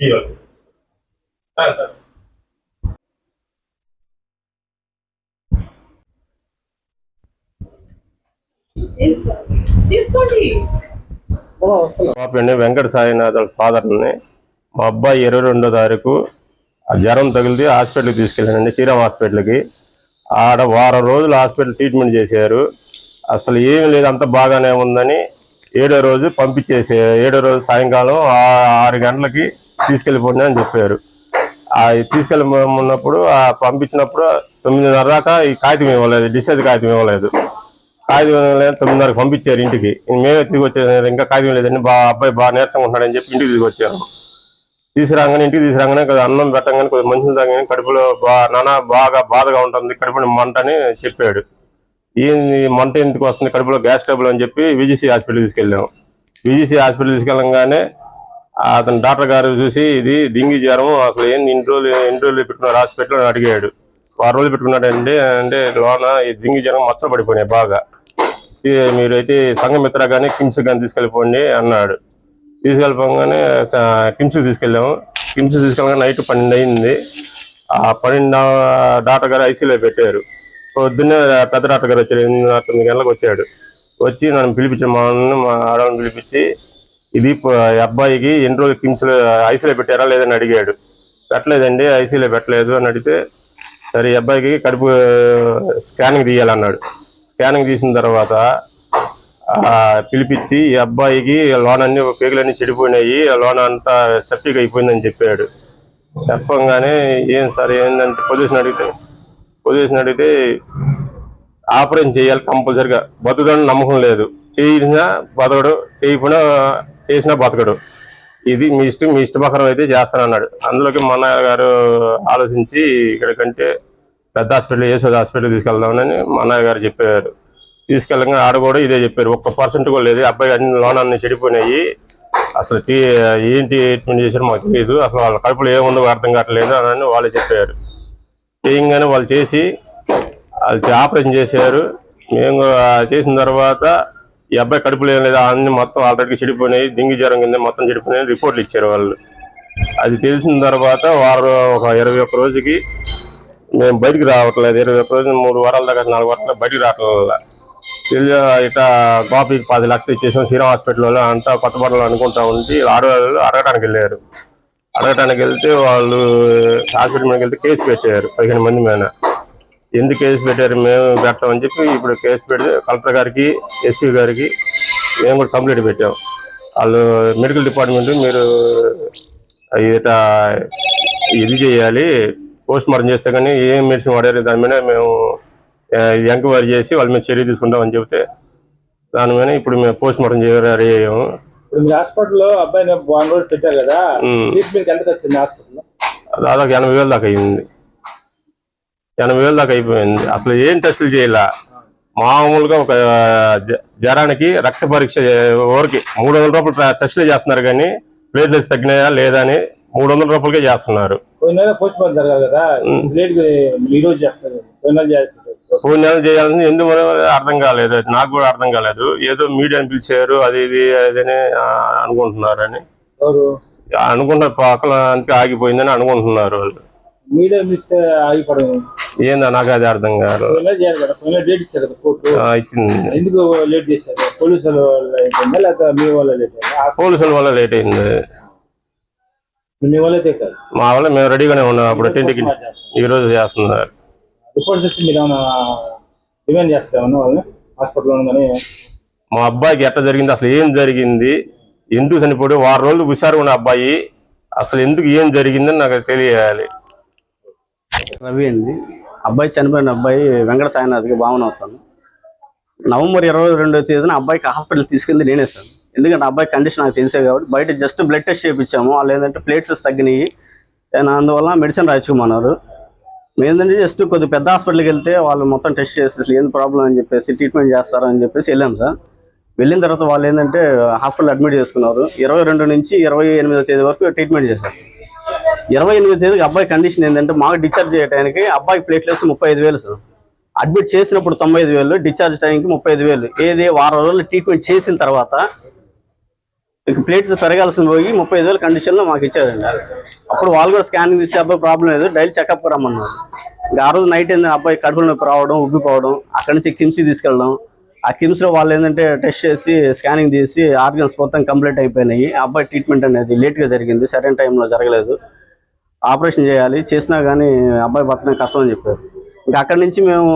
ఇవ్వాలి సరే సరే తీసుకోండి. పాపండి వెంకట సాయినాథ్ ఫాదర్ని మా అబ్బాయి ఇరవై రెండో తారీఖు ఆ జ్వరం తగిలితే హాస్పిటల్కి తీసుకెళ్ళానండి శ్రీరామ్ హాస్పిటల్కి. ఆడ వారం రోజులు హాస్పిటల్ ట్రీట్మెంట్ చేశారు. అసలు ఏమీ లేదు అంత బాగానే ఉందని ఏడో రోజు పంపించేసే ఏడో రోజు సాయంకాలం ఆ- ఆరు గంటలకి తీసుకెళ్ళిపోండి అని చెప్పారు. ఆ తీసుకెళ్ళమన్నప్పుడు ఆ పంపించినప్పుడు తొమ్మిదిన్నర దాకా ఈ కాగితం ఇవ్వలేదు డిశ్చార్జ్ కాగితం ఇవ్వలేదు. కాగితం లేదు తొమ్మిదిన్నరకు పంపించారు ఇంటికి. మేమే తిరిగి వచ్చాను ఇంకా కాగితం లేదండి బా అబ్బాయి బాగా నీరసంగా ఉంటాడని చెప్పి ఇంటికి తీసుకొచ్చాను తీసుకురాగానే ఇంటికి తీసుకురాగానే కొద్దిగా అన్నం పెట్టగానే కొద్దిగా మంచిగా తాగానే కడుపులో బా నాన్న బాగా బాధగా ఉంటుంది కడుపుని మంట అని చెప్పాడు ఏంది మంట ఎందుకు వస్తుంది కడుపులో గ్యాస్ ట్రబుల్ అని చెప్పి విజిసి హాస్పిటల్ తీసుకెళ్ళాము విజిసి హాస్పిటల్ తీసుకెళ్ళంగానే అతను డాక్టర్ గారు చూసి ఇది డింగి జ్వరం అసలు ఏంది ఇన్ని రోజులు ఎన్ని రోజులు పెట్టుకున్నారు హాస్పిటల్ అని అడిగాడు. వారం రోజులు పెట్టుకున్నాడండి అంటే లోన ఈ డింగి జ్వరం మచ్చలు పడిపోయినాయి బాగా. మీరైతే సంఘమిత్ర కానీ కిమ్స్ కానీ తీసుకెళ్ళిపోండి అన్నాడు. తీసుకెళ్ళిపోగానే కిమ్స్ తీసుకెళ్ళాము. కిమ్స్ తీసుకెళ్ళగానే నైట్ పన్నెండు అయింది. ఆ పన్నెండు డాక్టర్ గారు ఐసీలో పెట్టారు. పొద్దున్నే పెద్ద డాక్టర్ గారు వచ్చారు ఎనిమిది తొమ్మిది గంటలకు వచ్చాడు. వచ్చి నన్ను పిలిపించి మా మా ఆడవాళ్ళని పిలిపించి ఇది అబ్బాయికి ఎన్ని రోజులు కిమ్స్లో ఐసీలో పెట్టారా లేదని అడిగాడు. పెట్టలేదండి ఐసీలో పెట్టలేదు అని అడిగితే సరే ఈ అబ్బాయికి కడుపు స్కానింగ్ తీయాలన్నాడు. స్కానింగ్ తీసిన తర్వాత పిలిపించి ఈ అబ్బాయికి లోన్ అన్ని పేగులన్నీ చెడిపోయినాయి ఆ లోన్ అంతా సెప్టిక్ అయిపోయిందని చెప్పాడు. చెప్పంగానే ఏం సార్ ఏంటంటే పొజిషన్ అడిగితే పొజిషన్ అడిగితే ఆపరేషన్ చేయాలి కంపల్సరిగా. బతుకడం నమ్మకం లేదు. చేయించినా బతకడు చేయకుండా చేసినా బతకడు. ఇది మీ ఇష్టం మీ ఇష్ట అయితే చేస్తానన్నాడు. అందులోకి మా గారు ఆలోచించి ఇక్కడికంటే పెద్ద హాస్పిటల్ యశోద హాస్పిటల్ తీసుకెళ్దామని మా గారు చెప్పారు. తీసుకెళ్ళగా ఆడ కూడా ఇదే చెప్పారు. ఒక్క పర్సెంట్ కూడా లేదు. అబ్బాయి అన్ని లోన్ అన్ని చెడిపోయినాయి. అసలు టీ- ఏంటి ట్రీట్మెంట్ చేశారో మాకు తెలియదు అసలు వాళ్ళ కడుపులో ఏముందో అర్థం కావట్లేదు అని వాళ్ళు చెప్పారు. చేయంగానే వాళ్ళు చేసి వాళ్ళు ఆపరేషన్ చేశారు. మేము చేసిన తర్వాత ఈ అబ్బాయి కడుపులో ఏం లేదు అన్ని మొత్తం ఆల్రెడీ చెడిపోయినాయి దింగి జ్వరం కింద మొత్తం చెడిపోయినాయి రిపోర్ట్లు ఇచ్చారు వాళ్ళు. అది తెలిసిన తర్వాత వారు ఒక ఇరవై ఒక్క రోజుకి మేము బయటికి రావట్లేదు. ఇరవై ఒక్క రోజు మూడు వారాల దాకా నాలుగు వారాల బయటికి రావట్లేదు తెలియ ఇట్లా కాపీకి పది లక్షలు ఇచ్చేసాం శ్రీరామ్ హాస్పిటల్లో అంతా కొత్త బట్టలు అనుకుంటా ఉండి ఆడవాళ్ళు అడగటానికి వెళ్ళారు. అడగటానికి వెళ్తే వాళ్ళు హాస్పిటల్ మీదకి వెళ్తే కేసు పెట్టారు పదిహేను మంది మీద. ఎందుకు కేసు పెట్టారు మేము పెట్టామని చెప్పి ఇప్పుడు కేసు పెడితే కలెక్టర్ గారికి ఎస్పీ గారికి మేము కూడా కంప్లైంట్ పెట్టాం. వాళ్ళు మెడికల్ డిపార్ట్మెంట్ మీరు ఇట ఇది చేయాలి పోస్ట్ మార్టం చేస్తే కానీ ఏం మెడిసిన్ వాడారు దాని మీద మేము ఎంక్వైరీ చేసి వాళ్ళ మీద చర్య తీసుకుంటామని చెబితే దాని మీద ఇప్పుడు మేము పోస్ట్ మార్టం చేయ రెడీ అయ్యాము. హాస్పిటల్లో రోజు పెట్టారు కదా దాదాపు ఎనభై వేలు దాకా అయింది. ఎనభై వేలు దాకా అయిపోయింది. అసలు ఏం టెస్టులు చేయాల. మామూలుగా ఒక జ్వరానికి రక్త పరీక్ష ఊరికి మూడు వందల రూపాయలు టెస్టులు చేస్తున్నారు కానీ ప్లేట్లెట్స్ తగ్గినాయా లేదా అని మూడు వందల రూపాయలకే చేస్తున్నారు. పోయిన నెల చేయాలని ఎందుకు అర్థం కాలేదు. నాకు కూడా అర్థం కాలేదు. ఏదో మీడియాని పిలిచారు అది ఇది అదని ఆ, అనుకుంటున్నారని. ఎవరు? అనుకుంటారు పక్కన అందుకే ఆగిపోయిందని అనుకుంటున్నారు వాళ్ళు. మీడియా మిస్ ఆగిపడము ఏందో నాకు అది అర్థం కాదు. డేట్ ఇచ్చారు కోర్టు. ఇచ్చింది. ఎందుకు లేట్ చేశారు? పోలీసులు వల్ల అయిపోయిందా లేకపోతే మీ వల్ల లేట్ అయిందా? పోలీసుల వల్ల లేట్ అయింది. మీ వల్ల కాదు. మా వల్ల మేము రెడీగానే ఉన్నాం అప్పుడు టెంట్కి ఈ రోజు చేస్తున్నారు. రిపోర్ట్స్ వచ్చి మీరు ఏమైనా డిమాండ్ చేస్తామన్నా వాళ్ళని? హాస్పిటల్లో ఉండగానే? మా అబ్బాయికి ఎట్లా జరిగింది? అసలు ఏం జరిగింది? ఎందుకు చనిపోయాడు? వారం రోజులు హుషారు ఉన్న అబ్బాయి. అసలు ఎందుకు ఏం జరిగిందని నాకు తెలియాలి. రవి అండి. అబ్బాయి చనిపోయిన అబ్బాయి వెంకట సాయినాథ్కి భావన అవుతాను. నవంబర్ ఇరవై రెండో తేదీన అబ్బాయికి హాస్పిటల్ తీసుకెళ్ళి నేనే సార్. ఎందుకంటే అబ్బాయి కండిషన్ నాకు తెలిసే కాబట్టి బయట జస్ట్ బ్లడ్ టెస్ట్ చేయించాము. వాళ్ళు ఏంటంటే ప్లేట్స్ తగ్గినాయి. నేను అందువల్ల మెడిసిన్ రాయించుకోమన్నారు. మేము ఏంటంటే జస్ట్ కొద్ది పెద్ద హాస్పిటల్కి వెళ్తే వాళ్ళు మొత్తం టెస్ట్ చేసి ఏం ప్రాబ్లం అని చెప్పేసి ట్రీట్మెంట్ చేస్తారు అని చెప్పేసి వెళ్ళాం సార్. వెళ్ళిన తర్వాత వాళ్ళు ఏంటంటే హాస్పిటల్ అడ్మిట్ చేసుకున్నారు. ఇరవై రెండు నుంచి ఇరవై ఎనిమిదో తేదీ వరకు ట్రీట్మెంట్ చేశారు. ఇరవై ఎనిమిది తేదీకి అబ్బాయి కండిషన్ ఏంటంటే మాకు డిశ్చార్జ్ చేయడానికి అబ్బాయి ప్లేట్లెస్ ముప్పై ఐదు వేలు సార్. అడ్మిట్ చేసినప్పుడు తొంభై ఐదు వేలు డిశ్చార్జ్ టైంకి ముప్పై ఐదు వేలు. ఏది వారం రోజులు ట్రీట్మెంట్ చేసిన తర్వాత ఇక ప్లేట్స్ పెరగాల్సిన పోయి ముప్పై ఐదు వేల కండిషన్లో మాకు ఇచ్చారండి. అప్పుడు వాళ్ళు కూడా స్కానింగ్ తీసే అబ్బాయి ప్రాబ్లం లేదు డైలీ చెకప్ రమ్మన్నారు. ఇంకా ఆ రోజు నైట్ ఏంటంటే అబ్బాయి కడుపులో నొప్పి రావడం ఉబ్బిపోవడం అక్కడి నుంచి కిమ్స్ తీసుకెళ్ళడం. ఆ కిమ్స్లో వాళ్ళు ఏంటంటే టెస్ట్ చేసి స్కానింగ్ తీసి ఆర్గన్స్ మొత్తం కంప్లీట్ అయిపోయినాయి. అబ్బాయి ట్రీట్మెంట్ అనేది లేట్గా జరిగింది సరైన టైంలో జరగలేదు. ఆపరేషన్ చేయాలి. చేసినా కానీ అబ్బాయి బతకడం కష్టం అని చెప్పారు. ఇంకా అక్కడి నుంచి మేము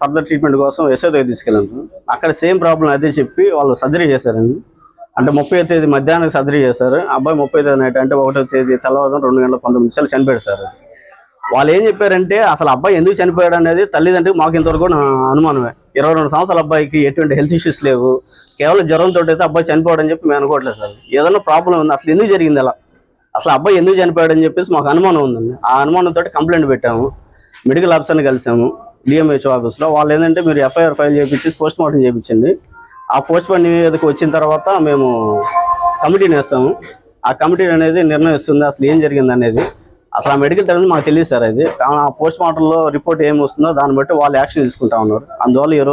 ఫర్దర్ ట్రీట్మెంట్ కోసం యశోదకి తీసుకెళ్ళాము అక్కడ సేమ్ ప్రాబ్లం అదే చెప్పి వాళ్ళు సర్జరీ చేశారండి. అంటే ముప్పై తేదీ మధ్యాహ్నం సర్జరీ చేశారు. అబ్బాయి ముప్పై తేదీ నైట్ అంటే ఒకటో తేదీ తెల్లవారుజాము రెండు గంటల పంతొమ్మిది నిమిషాలు చనిపోయాడు సార్. వాళ్ళు ఏం చెప్పారంటే అసలు అబ్బాయి ఎందుకు చనిపోయాడు అనేది తల్లిదండ్రులకు మాకు ఇంతవరకు అనుమానమే. ఇరవై రెండు సంవత్సరాల అబ్బాయికి ఎటువంటి హెల్త్ ఇష్యూస్ లేవు. కేవలం జ్వరంతో అయితే అబ్బాయి చనిపోవడం అని చెప్పి మేము అనుకోవట్లేదు సార్. ఏదైనా ప్రాబ్లం ఉంది? అసలు ఎందుకు జరిగింది అలా? అసలు అబ్బాయి ఎందుకు చనిపోయాడు అని చెప్పేసి మాకు అనుమానం ఉందండి. ఆ అనుమానంతో కంప్లైంట్ పెట్టాము. మెడికల్ ఆఫీసర్ని కలిసాము డిఎంహెచ్ఓ ఆఫీస్లో. వాళ్ళు ఏంటంటే మీరు ఎఫ్ఐఆర్ ఫైల్ చేయించి పోస్ట్ మార్టం చేయించండి ఆ పోస్ట్ మార్టం మీదకి వచ్చిన తర్వాత మేము కమిటీని వేస్తాము ఆ కమిటీ అనేది నిర్ణయిస్తుంది అసలు ఏం జరిగింది అనేది అసలు ఆ మెడికల్ అనేది మాకు తెలియదు సార్ అది. ఆ పోస్ట్ మార్టంలో రిపోర్ట్ ఏం వస్తుందో దాన్ని బట్టి వాళ్ళు యాక్షన్ తీసుకుంటా ఉన్నారు. అందువల్ల